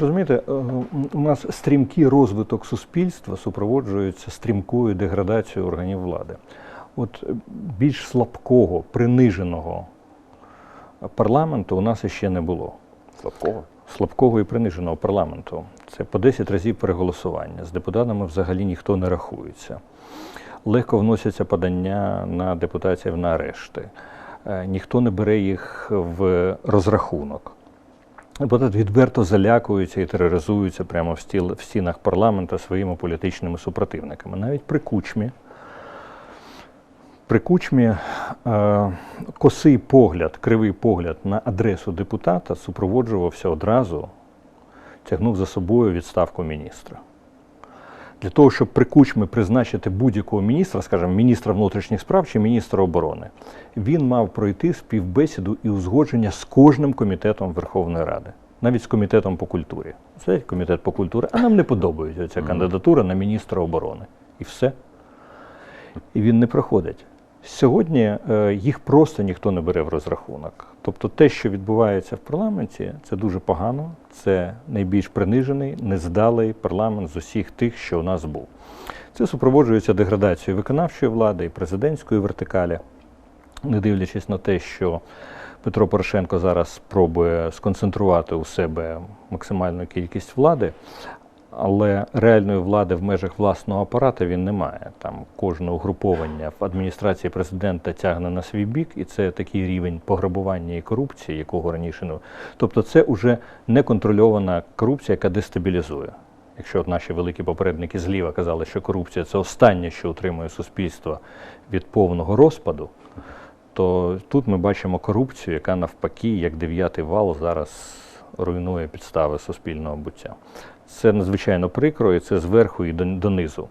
Розумієте, е, у нас стрімкий розвиток суспільства супроводжується стрімкою деградацією органів влади. От е, більш слабкого, приниженого парламенту у нас ще не було. Слабкого. Слабкого і приниженого парламенту. Це по 10 разів переголосування. З депутатами взагалі ніхто не рахується. Легко вносяться подання на депутатів на арешти. Е, Ніхто не бере їх в розрахунок. Депутати відверто залякуються і тероризуються прямо в, стіл, в стінах парламенту своїми політичними супротивниками. Навіть при кучмі. При кучмі е, косий погляд, кривий погляд на адресу депутата супроводжувався одразу, тягнув за собою відставку міністра. Для того, щоб при кучмі призначити будь-якого міністра, скажімо, міністра внутрішніх справ чи міністра оборони, він мав пройти співбесіду і узгодження з кожним комітетом Верховної Ради, навіть з комітетом по культурі. Це комітет по культурі, а нам не подобається ця кандидатура на міністра оборони. І все. І він не проходить. Сьогодні е, їх просто ніхто не бере в розрахунок. Тобто те, що відбувається в парламенті, це дуже погано. Це найбільш принижений, нездалий парламент з усіх тих, що у нас був. Це супроводжується деградацією виконавчої влади і президентської вертикалі, не дивлячись на те, що Петро Порошенко зараз спробує сконцентрувати у себе максимальну кількість влади, але реальної влади в межах власного апарату він не має. Там кожне угруповання в адміністрації президента тягне на свій бік, і це такий рівень пограбування і корупції, якого раніше не. Тобто, це вже неконтрольована корупція, яка дестабілізує. Якщо наші великі попередники зліва казали, що корупція це останнє, що утримує суспільство від повного розпаду, то тут ми бачимо корупцію, яка навпаки, як дев'ятий вал, зараз руйнує підстави суспільного буття. Це надзвичайно прикро, і це зверху і до- донизу.